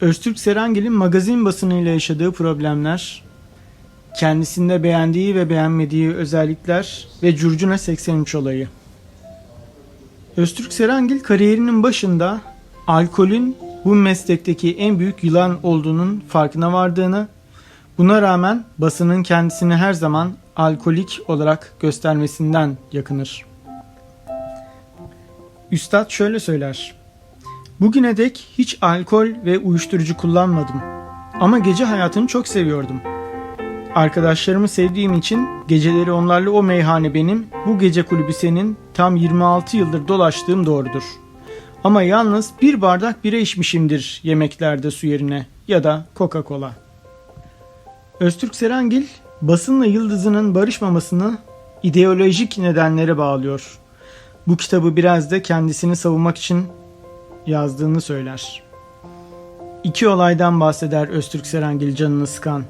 Öztürk Serengil'in magazin basınıyla yaşadığı problemler, kendisinde beğendiği ve beğenmediği özellikler ve Curcuna 83 olayı. Öztürk Serengil kariyerinin başında alkolün bu meslekteki en büyük yılan olduğunun farkına vardığını, buna rağmen basının kendisini her zaman alkolik olarak göstermesinden yakınır. Üstad şöyle söyler. Bugüne dek hiç alkol ve uyuşturucu kullanmadım. Ama gece hayatını çok seviyordum. Arkadaşlarımı sevdiğim için geceleri onlarla o meyhane benim, bu gece kulübü senin tam 26 yıldır dolaştığım doğrudur. Ama yalnız bir bardak bira içmişimdir yemeklerde su yerine ya da Coca-Cola. Öztürk Serengil basınla yıldızının barışmamasını ideolojik nedenlere bağlıyor. Bu kitabı biraz da kendisini savunmak için yazdığını söyler. İki olaydan bahseder Öztürk Serengil canını sıkan.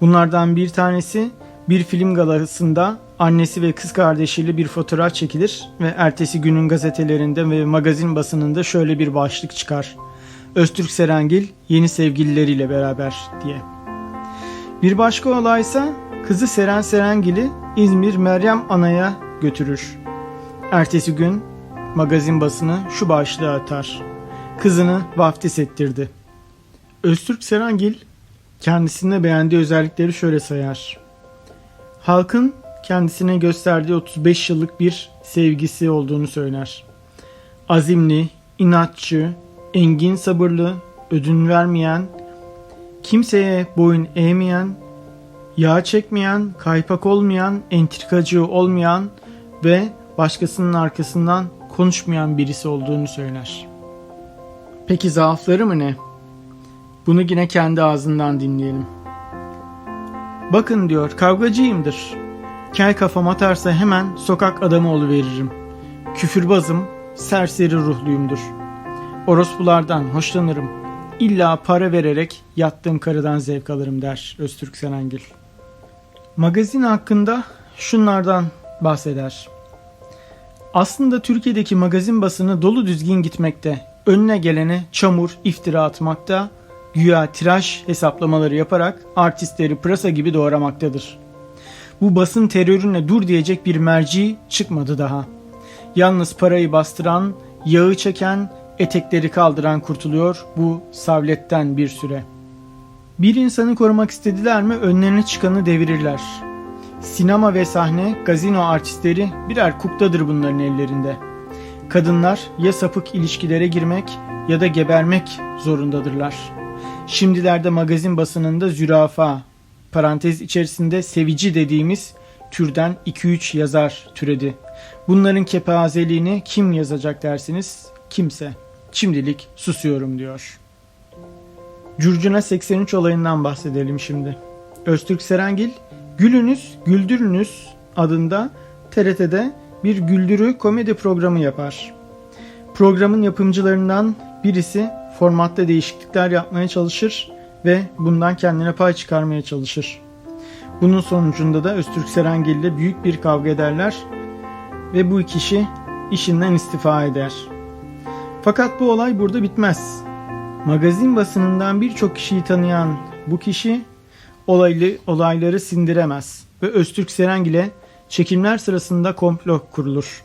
Bunlardan bir tanesi bir film galasında annesi ve kız kardeşiyle bir fotoğraf çekilir ve ertesi günün gazetelerinde ve magazin basınında şöyle bir başlık çıkar. Öztürk Serengil yeni sevgilileriyle beraber diye. Bir başka olaysa kızı Seren Serengil'i İzmir Meryem Ana'ya götürür. Ertesi gün magazin basını şu başlığı atar. Kızını vaftiz ettirdi. Öztürk Serengil kendisinde beğendiği özellikleri şöyle sayar. Halkın kendisine gösterdiği 35 yıllık bir sevgisi olduğunu söyler. Azimli, inatçı, engin sabırlı, ödün vermeyen, kimseye boyun eğmeyen, yağ çekmeyen, kaypak olmayan, entrikacı olmayan ve başkasının arkasından konuşmayan birisi olduğunu söyler. Peki zaafları mı ne? Bunu yine kendi ağzından dinleyelim. Bakın diyor kavgacıyımdır. Kel kafam atarsa hemen sokak adamı veririm. Küfürbazım, serseri ruhluyumdur. Orospulardan hoşlanırım. İlla para vererek yattığım karıdan zevk alırım der Öztürk Senengil. Magazin hakkında şunlardan bahseder. Aslında Türkiye'deki magazin basını dolu düzgün gitmekte. Önüne gelene çamur, iftira atmakta, güya tiraj hesaplamaları yaparak artistleri pırasa gibi doğramaktadır. Bu basın terörüne dur diyecek bir merci çıkmadı daha. Yalnız parayı bastıran, yağı çeken, etekleri kaldıran kurtuluyor bu savletten bir süre. Bir insanı korumak istediler mi önlerine çıkanı devirirler. Sinema ve sahne, gazino artistleri birer kukladır bunların ellerinde. Kadınlar ya sapık ilişkilere girmek ya da gebermek zorundadırlar. Şimdilerde magazin basınında zürafa, parantez içerisinde sevici dediğimiz türden 2-3 yazar türedi. Bunların kepazeliğini kim yazacak dersiniz? Kimse. Şimdilik susuyorum diyor. Curcuna 83 olayından bahsedelim şimdi. Öztürk Serengil Gülünüz, Güldürünüz adında TRT'de bir güldürü komedi programı yapar. Programın yapımcılarından birisi formatta değişiklikler yapmaya çalışır ve bundan kendine pay çıkarmaya çalışır. Bunun sonucunda da Öztürk Serengil ile büyük bir kavga ederler ve bu kişi işinden istifa eder. Fakat bu olay burada bitmez. Magazin basınından birçok kişiyi tanıyan bu kişi olaylı, olayları sindiremez ve Öztürk Serengil'e çekimler sırasında komplo kurulur.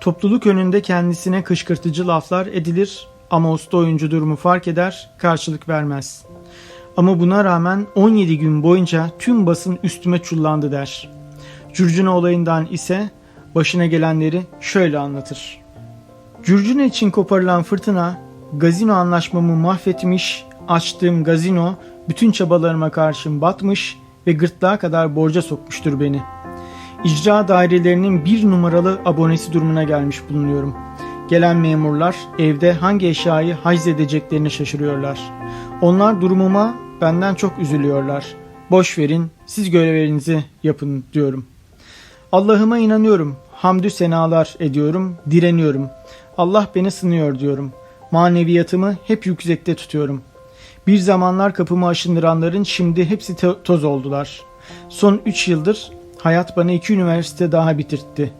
Topluluk önünde kendisine kışkırtıcı laflar edilir ama usta oyuncu durumu fark eder, karşılık vermez. Ama buna rağmen 17 gün boyunca tüm basın üstüme çullandı der. Curcuna olayından ise başına gelenleri şöyle anlatır. Curcuna için koparılan fırtına gazino anlaşmamı mahvetmiş, açtığım gazino bütün çabalarıma karşın batmış ve gırtlağa kadar borca sokmuştur beni. İcra dairelerinin bir numaralı abonesi durumuna gelmiş bulunuyorum. Gelen memurlar evde hangi eşyayı haiz edeceklerini şaşırıyorlar. Onlar durumuma benden çok üzülüyorlar. Boş verin, siz görevlerinizi yapın diyorum. Allah'ıma inanıyorum, hamdü senalar ediyorum, direniyorum. Allah beni sınıyor diyorum. Maneviyatımı hep yüksekte tutuyorum.'' Bir zamanlar kapımı aşındıranların şimdi hepsi to- toz oldular. Son 3 yıldır hayat bana iki üniversite daha bitirtti.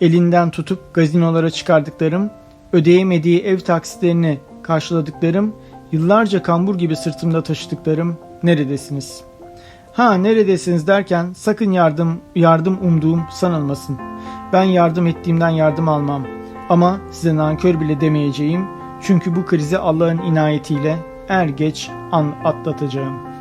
Elinden tutup gazinolara çıkardıklarım, ödeyemediği ev taksitlerini karşıladıklarım yıllarca kambur gibi sırtımda taşıdıklarım neredesiniz? Ha neredesiniz derken sakın yardım yardım umduğum sanılmasın. Ben yardım ettiğimden yardım almam. Ama size nankör bile demeyeceğim. Çünkü bu krizi Allah'ın inayetiyle er geç an atlatacağım.